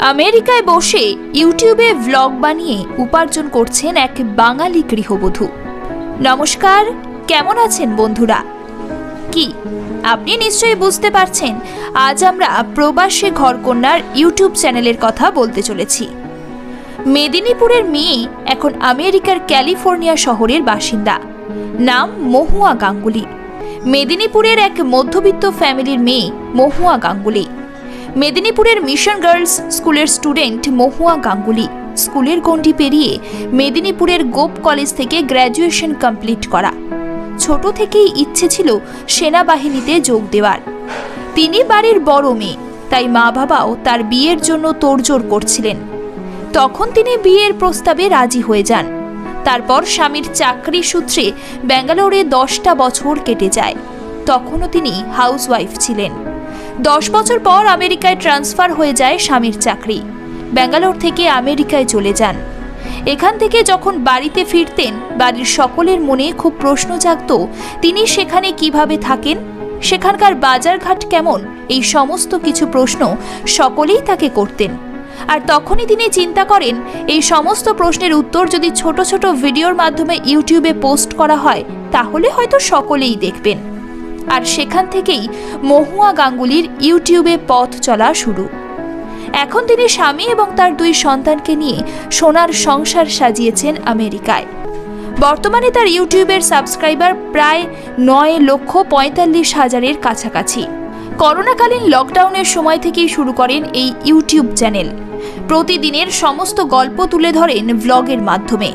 আমেরিকায় বসে ইউটিউবে ভ্লগ বানিয়ে উপার্জন করছেন এক বাঙালি গৃহবধূ। নমস্কার, কেমন আছেন বন্ধুরা? কি, আপনি নিশ্চয়ই বুঝতে পারছেন, আজ আমরা প্রবাসী ঘরকন্যার ইউটিউব চ্যানেলের কথা বলতে চলেছি। মেদিনীপুরের মেয়ে এখন আমেরিকার ক্যালিফোর্নিয়া শহরের বাসিন্দা, নাম মহুয়া গাঙ্গুলি। মেদিনীপুরের এক মধ্যবিত্ত ফ্যামিলির মেয়ে মহুয়া গাঙ্গুলি। মেদিনীপুরের মিশন গার্লস স্কুলের স্টুডেন্ট মহুয়া গাঙ্গুলি স্কুলের গণ্ডি পেরিয়ে মেদিনীপুরের গোপ কলেজ থেকে গ্র্যাজুয়েশন কমপ্লিট করা। ছোট থেকেই ইচ্ছে ছিল সেনাবাহিনীতে যোগ দেওয়ার। তিনি বাড়ির বড় মেয়ে, তাই মা বাবাও তার বিয়ের জন্য তোড়জোড় করছিলেন। তখন তিনি বিয়ের প্রস্তাবে রাজি হয়ে যান। তারপর স্বামীর চাকরি সূত্রে ব্যাঙ্গালোরে দশটা বছর কেটে যায়। তখনও তিনি হাউসওয়াইফ ছিলেন। দশ বছর পর আমেরিকায় ট্রান্সফার হয়ে যায় স্বামীর চাকরি। ব্যাঙ্গালোর থেকে আমেরিকায় চলে যান। এখান থেকে যখন বাড়িতে ফিরতেন, বাড়ির সকলের মনে খুব প্রশ্ন জাগত, তিনি সেখানে কীভাবে থাকেন? সেখানকার বাজারঘাট কেমন? এই সমস্ত কিছু প্রশ্ন সকলেই তাকে করতেন। আর তখনই তিনি চিন্তা করেন, এই সমস্ত প্রশ্নের উত্তর যদি ছোট ছোট ভিডিওর মাধ্যমে ইউটিউবে পোস্ট করা হয়, তাহলে হয়তো সকলেই দেখবেন। আর সেখান থেকেই মহুয়া গাঙ্গুলির ইউটিউবে পথ চলা শুরু। এখন তিনি স্বামী এবং তার দুই সন্তানকে নিয়ে সোনার সংসার সাজিয়েছেন আমেরিকায়। বর্তমানে তার ইউটিউবের সাবস্ক্রাইবার প্রায় নয় লক্ষ পঁয়তাল্লিশ হাজারের কাছাকাছি। করোনাকালীন লকডাউনের সময় থেকেই শুরু করেন এই ইউটিউব চ্যানেল। প্রতিদিনের সমস্ত গল্প তুলে ধরেন ভ্লগের মাধ্যমে।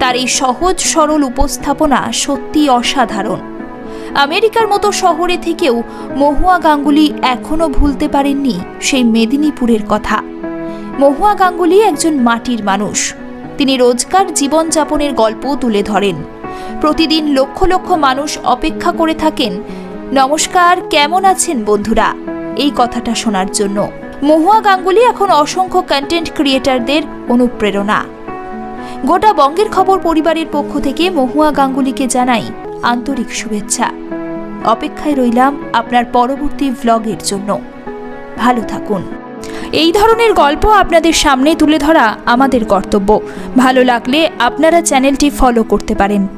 তার এই সহজ সরল উপস্থাপনা সত্যি অসাধারণ। আমেরিকার মতো শহরে থেকেও মহুয়া গাঙ্গুলি এখনও ভুলতে পারেননি সেই মেদিনীপুরের কথা। মহুয়া গাঙ্গুলি একজন মাটির মানুষ। তিনি রোজকার জীবনযাপনের গল্প তুলে ধরেন। প্রতিদিন লক্ষ লক্ষ মানুষ অপেক্ষা করে থাকেন, নমস্কার, কেমন আছেন বন্ধুরা? এই কথাটা শোনার জন্য। মহুয়া গাঙ্গুলি এখন অসংখ্য কন্টেন্ট ক্রিয়েটারদের অনুপ্রেরণা। গোটা বঙ্গের খবর পরিবারের পক্ষ থেকে মহুয়া গাঙ্গুলিকে জানাই আন্তরিক শুভেচ্ছা। অপেক্ষায় রইলাম আপনার পরবর্তী ভ্লগের জন্য। ভালো থাকুন। এই ধরনের গল্প আপনাদের সামনে তুলে ধরা আমাদের কর্তব্য। ভালো লাগলে আপনারা চ্যানেলটি ফলো করতে পারেন।